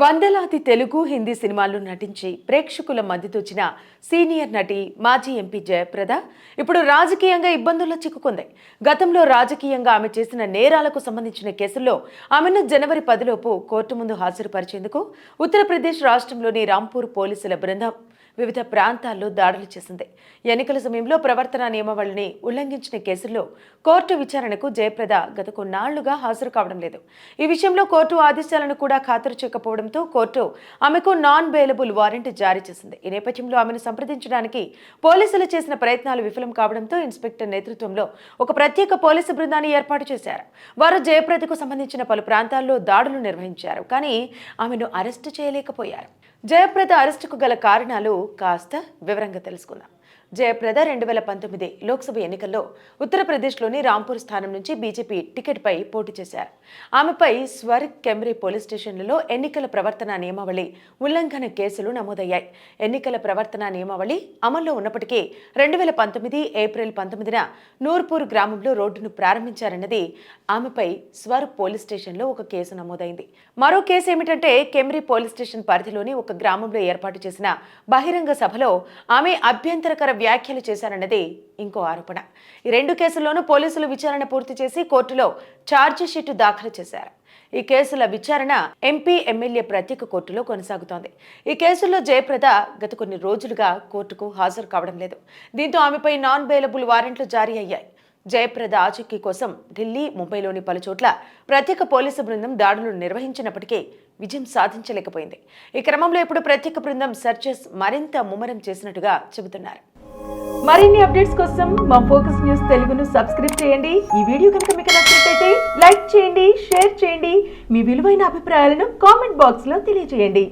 వందలాది తెలుగు హిందీ సినిమాల్లో నటించి ప్రేక్షకుల మద్దతొచ్చిన సీనియర్ నటి మాజీ ఎంపీ జయప్రద ఇప్పుడు రాజకీయంగా ఇబ్బందుల్లో చిక్కుకుంది. గతంలో రాజకీయంగా ఆమె చేసిన నేరాలకు సంబంధించిన కేసుల్లో ఆమెను జనవరి పదిలోపు కోర్టు ముందు హాజరుపరిచేందుకు ఉత్తరప్రదేశ్ రాష్ట్రంలోని రాంపూర్ పోలీసుల బృందం వివిధ ప్రాంతాల్లో దాడులు చేసింది. ఎన్నికల సమయంలో ప్రవర్తన నియమావళిని ఉల్లంఘించిన కేసుల్లో కోర్టు విచారణకు జయప్రద గత కొన్నాళ్ళుగా హాజరు కావడం లేదు. ఈ విషయంలో కోర్టు ఆదేశాలను కూడా ఖాతరు చేయకపోవడంతో కోర్టు ఆమెకు నాన్ బెయిలబుల్ వారెంట్ జారీ చేసింది. ఈ నేపథ్యంలో ఆమెను సంప్రదించడానికి పోలీసులు చేసిన ప్రయత్నాలు విఫలం కావడంతో ఇన్స్పెక్టర్ నేతృత్వంలో ఒక ప్రత్యేక పోలీసు బృందాన్ని ఏర్పాటు చేశారు. వారు జయప్రదకు సంబంధించిన పలు ప్రాంతాల్లో దాడులు నిర్వహించారు. కానీ ఆమెను అరెస్టు చేయలేకపోయారు. జయప్రద అరెస్టుకు గల కారణాలు కాస్త వివరంగా తెలుసుకుందాం. జయప్రద రెండు వేల పంతొమ్మిది లోక్సభ ఎన్నికల్లో ఉత్తరప్రదేశ్లోని రాంపూర్ స్థానం నుంచి బీజేపీ టికెట్పై పోటీ చేశారు. ఆమెపై స్వర్ కెమ్రీ పోలీస్ స్టేషన్లలో ఎన్నికల ప్రవర్తన నియమావళి ఉల్లంఘన కేసులు నమోదయ్యాయి. ఎన్నికల ప్రవర్తన నియమావళి అమల్లో ఉన్నప్పటికీ రెండు వేల పంతొమ్మిది ఏప్రిల్ పంతొమ్మిదిన నూర్పూర్ గ్రామంలో రోడ్డును ప్రారంభించారన్నది ఆమెపై స్వర్ పోలీస్ స్టేషన్లో ఒక కేసు నమోదైంది. మరో కేసు ఏమిటంటే కెమ్రీ పోలీస్ స్టేషన్ పరిధిలోని ఒక గ్రామంలో ఏర్పాటు చేసిన బహిరంగ సభలో ఆమె అభ్యంతర అభ్యంతరకర వ్యాఖ్యలు చేశారన్నది ఇంకో ఆరోపణ. ఈ రెండు కేసుల్లోనూ పోలీసులు విచారణ పూర్తి చేసి కోర్టులో ఛార్జిషీట్ దాఖలు చేశారు. ఈ కేసుల విచారణ ఎంపీ ఎమ్మెల్యే ప్రత్యేక కోర్టులో కొనసాగుతోంది. ఈ కేసుల్లో జయప్రద గత కొన్ని రోజులుగా కోర్టుకు హాజరు కావడం లేదు. దీంతో ఆమెపై నాన్ బెయిలబుల్ వారెంట్లు జారీ అయ్యాయి. జయప్రద ఆచూకీ కోసం ఢిల్లీ ముంబైలోని పలు చోట్ల ప్రత్యేక పోలీసు బృందం దాడులు నిర్వహించినప్పటికీ విజయం సాధించలేకపోయింది. ఈ క్రమంలో ఇప్పుడు ప్రత్యేక బృందం సెర్చెస్ మరింత ముమ్మరం చేసినట్టుగా చెబుతున్నారు. మరిన్ని అప్డేట్స్ కోసం మా ఫోకస్ న్యూస్ తెలుగును సబ్స్క్రైబ్ చేయండి. ఈ వీడియో కనుక మీకు నచ్చినట్లయితే లైక్ చేయండి షేర్ చేయండి. మీ విలువైన అభిప్రాయాలను కామెంట్ బాక్స్లో తెలియజేయండి.